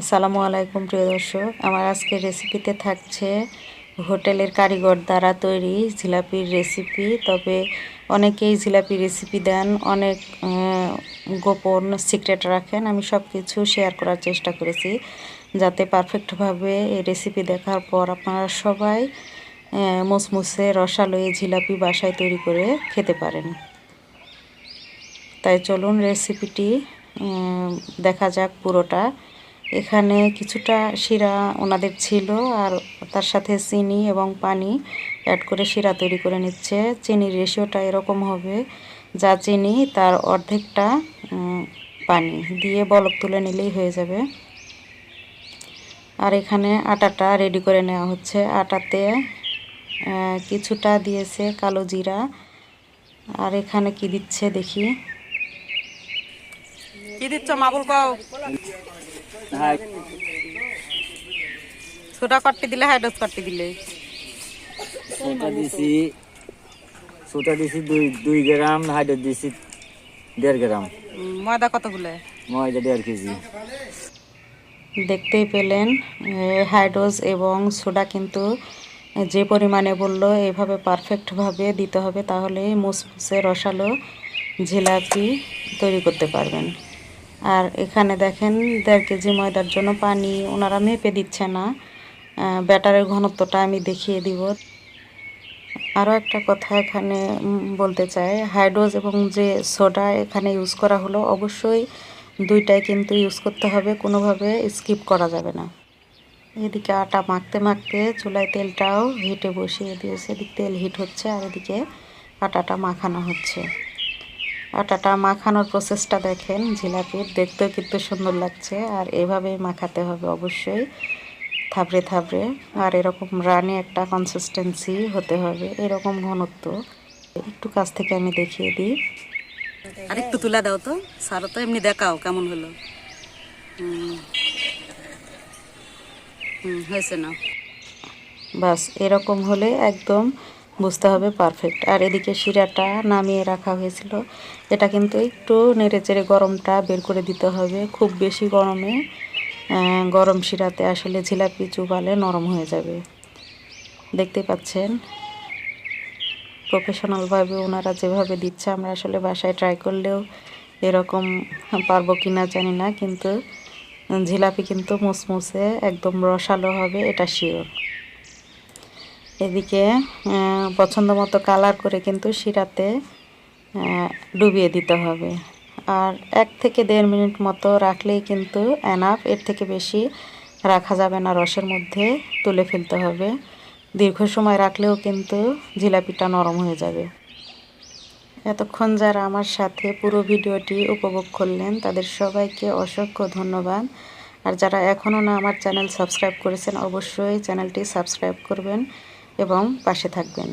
আসসালামু আলাইকুম, প্রিয় দর্শক। আমার আজকের রেসিপিতে থাকছে হোটেলের কারিগর দ্বারা তৈরি জিলাপির রেসিপি তবে অনেকেই জিলাপি রেসিপি দেন, অনেক গোপন সিক্রেট রাখেন। আমি সব কিছু শেয়ার করার চেষ্টা করেছি যাতে পারফেক্টভাবে এই রেসিপি দেখার পর আপনারা সবাই মুসমুসে রসালো এই জিলাপি বাসায় তৈরি করে খেতে পারেন। তাই চলুন রেসিপিটি দেখা যাক পুরোটা। এখানে কিছুটা শিরা ওনাদের ছিল আর তার সাথে চিনি এবং পানি অ্যাড করে শিরা তৈরি করে নিচ্ছে। চিনির রেশিওটা এরকম হবে, যা চিনি তার অর্ধেকটা পানি দিয়ে বলক তুলে নিলেই হয়ে যাবে। আর এখানে আটাটা রেডি করে নেওয়া হচ্ছে। আটাতে কিছুটা দিয়েছে কালো জিরা। আর এখানে কি দিচ্ছে দেখি। কি দিচ্ছ মাবুল কও। সোডা কট্টি দিলে হাইড্রোস কট্টি দিলে। সোটা দিছি সোটা দিছি দুই দুই গ্রাম হাইড্রোট দিছি দেড় গ্রাম। ময়দা কতগুলো ময়দা দেড় কেজি। দেখতেই পেলেন হাইড্রোজ এবং সোডা কিন্তু যে পরিমাণে বলল এভাবে পারফেক্টভাবে দিতে হবে তাহলে মুসমুসে রসালো জিলাপি তৈরি করতে পারবেন। আর এখানে দেখেন, দেড় কেজি ময়দার জন্য পানি ওনারা মেপে দিচ্ছে না। ব্যাটারের ঘনত্বটা আমি দেখিয়ে দিব। আরও একটা কথা এখানে বলতে চাই। হাইড্রোজ এবং যে সোডা এখানে ইউজ করা হলো, অবশ্যই দুইটাই কিন্তু ইউজ করতে হবে, কোনোভাবে স্কিপ করা যাবে না। এদিকে আটা মাখতে মাখতে চুলায় তেলটাও হিটে বসিয়ে দিয়েছে। এদিক তেল হিট হচ্ছে আর এদিকে আটাটা মাখানো হচ্ছে। আটাটা মাখানোর প্রসেসটা দেখেন জিলাপির। দেখতেও কিন্তু সুন্দর লাগছে আর এভাবেই মাখাতে হবে অবশ্যই থাবড়ে থাবড়ে। আর এরকম রানে একটা কনসিস্টেন্সি হতে হবে এরকম ঘনত্ব। একটু কাছ থেকে আমি দেখিয়ে দিই। আর একটু তুলে দাও তো সারো তো এমনি দেখাও কেমন হলো। হুম হয়েছে না। বাস এরকম হলে একদম বুঝতে হবে পারফেক্ট আর এদিকে শিরাটা নামিয়ে রাখা হয়েছিল। এটা কিন্তু একটু নেড়ে চেড়ে গরমটা বের করে দিতে হবে। খুব বেশি গরমে গরম শিরাতে আসলে জিলাপি চুবালে নরম হয়ে যাবে। দেখতে পাচ্ছেন? প্রফেশনালভাবে ওনারা যেভাবে দিচ্ছে, আমরা আসলে বাসায় ট্রাই করলেও এরকম পারব কি না জানি না, কিন্তু জিলাপি কিন্তু মুসমুসে একদম রসালো হবে, এটা শিওর এদিকে পছন্দ মতো কালার করে কিন্তু শিরাতে ডুবিয়ে দিতে হবে। আর এক থেকে দেড় মিনিট মতো রাখলেই কিন্তু এনাফ এর থেকে বেশি রাখা যাবে না রসের মধ্যে, তুলে ফেলতে হবে। দীর্ঘ সময় রাখলেও কিন্তু জিলাপিটা নরম হয়ে যাবে। এতক্ষণ যারা আমার সাথে পুরো ভিডিওটি উপভোগ করলেন, তাদের সবাইকে অসংখ্য ধন্যবাদ। আর যারা এখনও না আমার চ্যানেল সাবস্ক্রাইব করেছেন, অবশ্যই চ্যানেলটি সাবস্ক্রাইব করবেন। এবং পাশে থাকবেন।